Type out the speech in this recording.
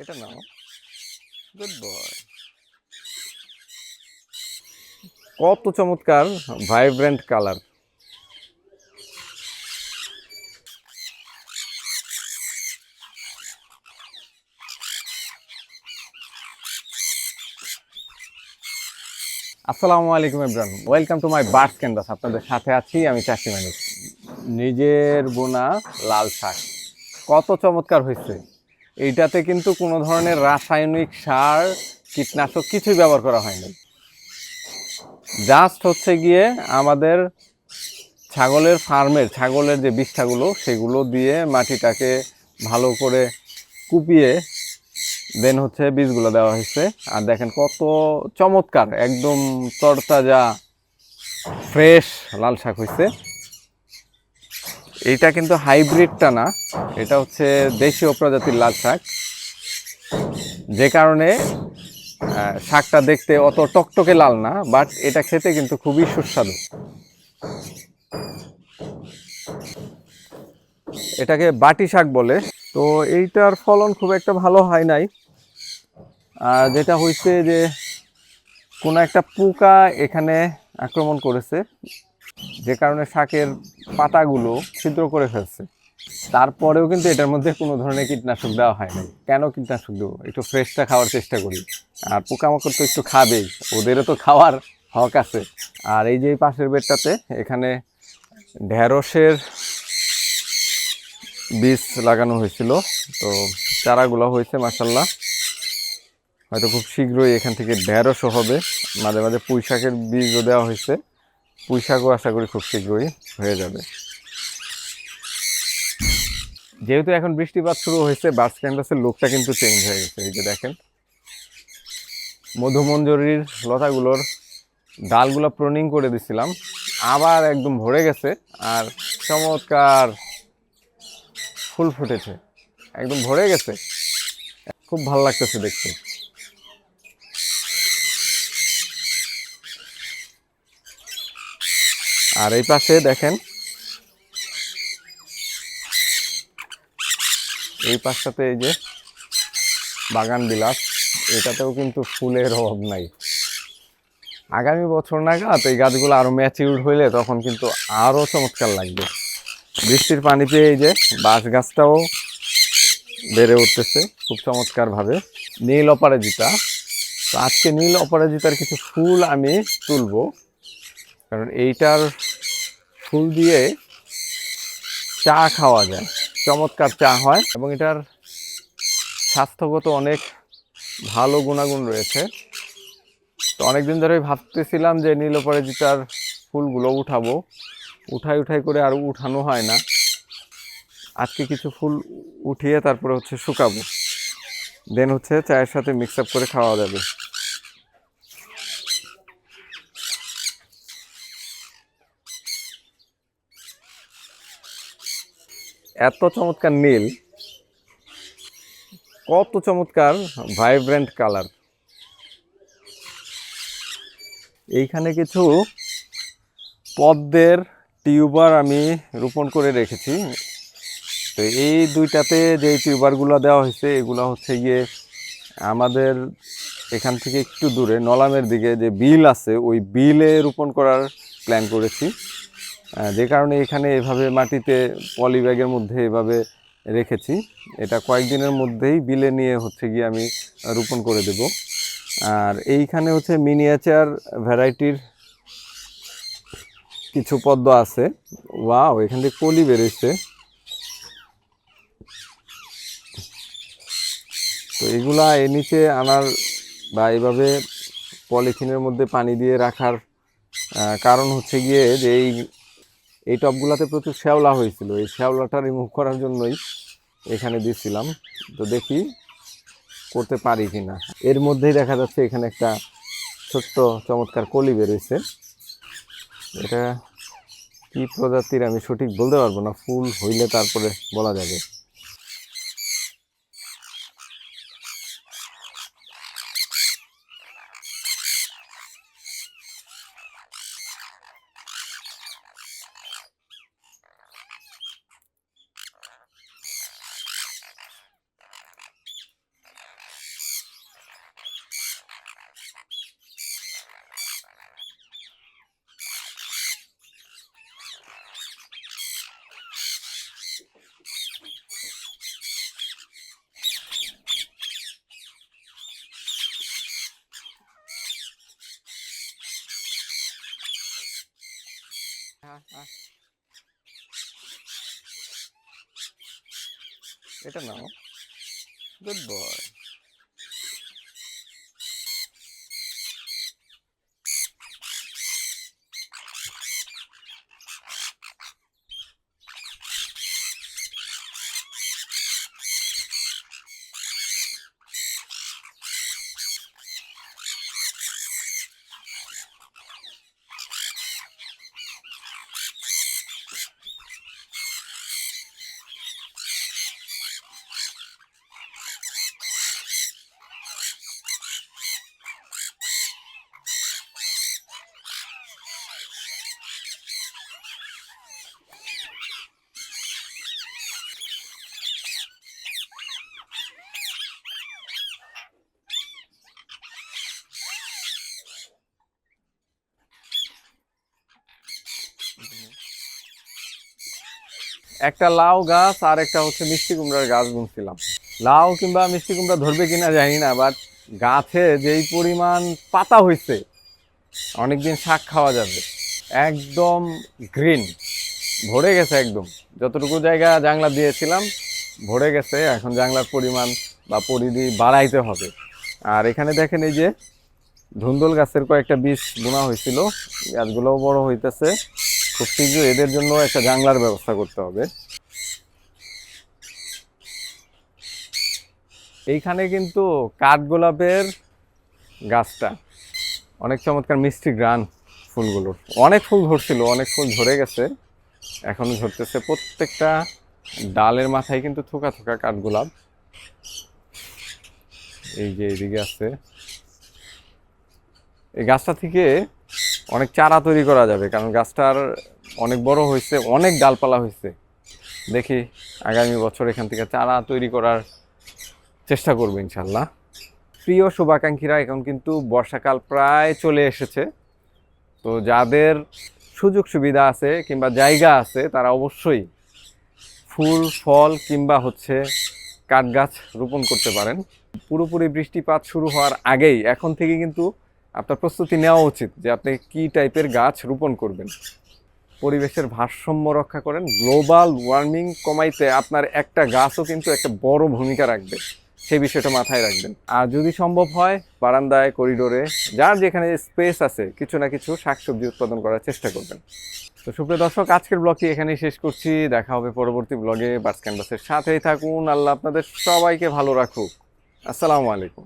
এটা নাও। Good boy কত চমৎকার ভাইব্রেন্ট কালার আসসালামু আলাইকুম Ibran welcome to my birds canvas আপনাদের সাথে আছি, আমি চাষি মানুষ নিজের বোনা লাল শাক। কত চমৎকার হয়েছে। এইটাতে কিন্তু কোনো ধরনের রাসায়নিক সার, কীটনাশক কিছুই ব্যবহার করা হয়নি। জাস্ট হচ্ছে গিয়ে আমাদের ছাগলের ফার্মের, ছাগলের যে বিষ্ঠাগুলো সেগুলো দিয়ে মাটিটাকে ভালো করে কুপিয়ে দেন হচ্ছে বীজগুলো দেওয়া হয়েছে। আর দেখেন কত চমৎকার, একদম তরতাজা, ফ্রেশ লাল শাক হয়েছে। এইটা কিন্তু হাইব্রিডটা না, এটা হচ্ছে দেশীয় প্রজাতির লাল শাক। যে কারণে শাকটা দেখতে অত টকটকে লাল না, বাট এটা খেতে কিন্তু খুবই সুস্বাদু। এটাকে বাটি শাক বলে, তো এইটার ফলন খুব একটা ভালো হয় নাই। আর যেটা হয়েছে যে, কোনো একটা পোকা এখানে আক্রমণ করেছে। যে কারণে শাকের পাতাগুলো ছিদ্র করে ফেলছে। তারপরেও কিন্তু এটার মধ্যে কোনো ধরনের কীটনাশক দেওয়া হয় নাই। কেন কীটনাশক দেবো? একটু ফ্রেশটা খাওয়ার চেষ্টা করি। আর পোকামাকড় তো একটু খাবেই, ওদেরও তো খাওয়ার হক আছে। আর এই যে পাশের বেডটাতে, এখানে ঢেঁড়সের বীজ লাগানো হয়েছিল। তো চারাগুলো হয়েছে মাসাল্লাহ হয়তো খুব শীঘ্রই এখান থেকে ঢেঁড়সও হবে। মাঝে মাঝে পুঁই শাকের বীজও দেওয়া হয়েছে। পুঁই শাকও আশা করি খুব শীঘ্রই হয়ে যাবে। যেহেতু এখন বৃষ্টিপাত শুরু হয়েছে, বাস ক্যানভাসের লুকটা কিন্তু চেঞ্জ হয়ে গেছে, এই যে দেখেন। মধুমঞ্জরির লতাগুলোর ডালগুলো প্রনিং করে দিছিলাম, আবার একদম ভরে গেছে, আর চমৎকার ফুল ফুটেছে, একদম ভরে গেছে। খুব ভালো লাগতেছে দেখতে। আর এই পাশে দেখেন, এই পাশটাতে এই যে বাগান বিলাস, এটাতেও কিন্তু ফুলের অভাব নাই। আগামী বছর নাগাদ এই গাছগুলো আরও ম্যাচিউর হইলে তখন কিন্তু আরও চমৎকার লাগবে। বৃষ্টির পানি পেয়ে এই যে বাঁশ গাছটাও বেড়ে উঠতেছে খুব চমৎকার ভাবে নীল অপরাজিতা। তো আজকে নীল অপরাজিতার কিছু ফুল আমি তুলবো। কারণ এইটার ফুল দিয়ে চা খাওয়া যায়। চমৎকার চা হয় এবং এটার স্বাস্থ্যগত অনেক ভালো গুণাগুণ রয়েছে। তো অনেকদিন ধরেই ভাবতেছিলাম যে নীল অপরাজিতার ফুলগুলো উঠাবো। উঠাই উঠাই করে আর উঠানো হয় না। আজকে কিছু ফুল উঠিয়ে তারপরে হচ্ছে শুকাবো। দেন হচ্ছে চায়ের সাথে মিক্স আপ করে খাওয়া যাবে। এত চমৎকার নীল, কত চমৎকার ভাইব্রেন্ট কালার এইখানে কিছু পদ্মের টিউবার আমি রোপণ করে রেখেছি। তো এই দুইটাতে যে টিউবারগুলো দেওয়া হয়েছে, এগুলো হচ্ছে গিয়ে আমাদের এখান থেকে একটু দূরে, নলামের দিকে যে বিল আছে, ওই বিলে রোপণ করার প্ল্যান করেছি। যে কারণে এখানে এভাবে মাটিতে পলি ব্যাগের মধ্যে এভাবে রেখেছি। এটা কয়েকদিনের মধ্যেই বিলে নিয়ে হচ্ছে গিয়ে আমি রোপণ করে দেব। আর এইখানে হচ্ছে মিনিয়েচার ভ্যারাইটির কিছু পদ্ম আছে। ওয়াও এখান থেকে কলি বেরোচ্ছে তো এগুলা এর নিচে আনার বা এইভাবে পলিথিনের মধ্যে পানি দিয়ে রাখার কারণ হচ্ছে গিয়ে যে এই এই টবগুলাতে প্রচুর শ্যাওলা হয়েছিল। এই শ্যাওলাটা রিমুভ করার জন্যই এখানে দিয়েছিলাম তো দেখি করতে পারি কি না এর মধ্যেই দেখা যাচ্ছে এখানে একটা ছোট্ট চমৎকার কলি বেরোইছে। এটা কি প্রজাতির আমি সঠিক বলতে পারব না। ফুল হইলে তারপরে বলা যাবে। এটা নাও। গুড বয় একটা লাউ গাছ আর একটা হচ্ছে মিষ্টি কুমড়ার গাছ বুনছিলাম। লাউ কিংবা মিষ্টি কুমড়া ধরবে কিনা জানি না বাট গাছে যেই পরিমাণ পাতা হয়েছে অনেকদিন শাক খাওয়া যাবে, একদম গ্রিন ভরে গেছে একদম। যতটুকু জায়গা জাংলা দিয়েছিলাম, ভরে গেছে, এখন জাংলার পরিমাণ বা পরিধি বাড়াইতে হবে। আর এখানে দেখেন এই যে ধুন্দল গাছের কয়েকটা বীজ বোনা হয়েছিল গাছগুলোও বড় হইতেছে। শীঘ্র এদের জন্য একটা জাংলার ব্যবস্থা করতে হবে। এইখানে কিন্তু কাঠগোলাপের গাছটা, অনেক চমৎকার মিষ্টি গ্রান ফুলগুলোর অনেক ফুল ধরছিল, অনেক ফুল ধরে গেছে, এখনও ঝরতেছে। প্রত্যেকটা ডালের মাথায় কিন্তু থোকা থোকা কাঠগোলাপ এই যে এইদিকে আছে। এই গাছটা থেকে অনেক চারা তৈরি করা যাবে, কারণ গাছটার অনেক বড় হয়েছে, অনেক ডালপালা হয়েছে। দেখি আগামী বছর এখান থেকে চারা তৈরি করার চেষ্টা করব ইনশাল্লাহ। প্রিয় শুভাকাঙ্ক্ষীরা, এখন কিন্তু বর্ষাকাল প্রায় চলে এসেছে। তো যাদের সুযোগ সুবিধা আছে কিংবা জায়গা আছে, তারা অবশ্যই ফুল, ফল কিংবা হচ্ছে কাঠ গাছ রোপণ করতে পারেন। পুরোপুরি বৃষ্টিপাত শুরু হওয়ার আগেই, এখন থেকে কিন্তু আপনার প্রস্তুতি নেওয়া উচিত যে আপনি কি টাইপের গাছ রোপণ করবেন। পরিবেশের ভারসাম্য রক্ষা করেন গ্লোবাল ওয়ার্মিং কমাইতে আপনার একটা গাছও কিন্তু একটা বড় ভূমিকা রাখবে, সেই বিষয়টা মাথায় রাখবেন। আর যদি সম্ভব হয়, বারান্দায় করিডোরে যার যেখানে স্পেস আছে, কিছু না কিছু শাকসবজি উৎপাদন করার চেষ্টা করবেন। তো সুপ্রিয় দর্শক, আজকের ব্লগটি এখানেই শেষ করছি। দেখা হবে পরবর্তী ব্লগে বার্স ক্যানভাসের সাথেই থাকুন। আল্লাহ আপনাদের সবাইকে ভালো রাখুক। আসসালামু আলাইকুম।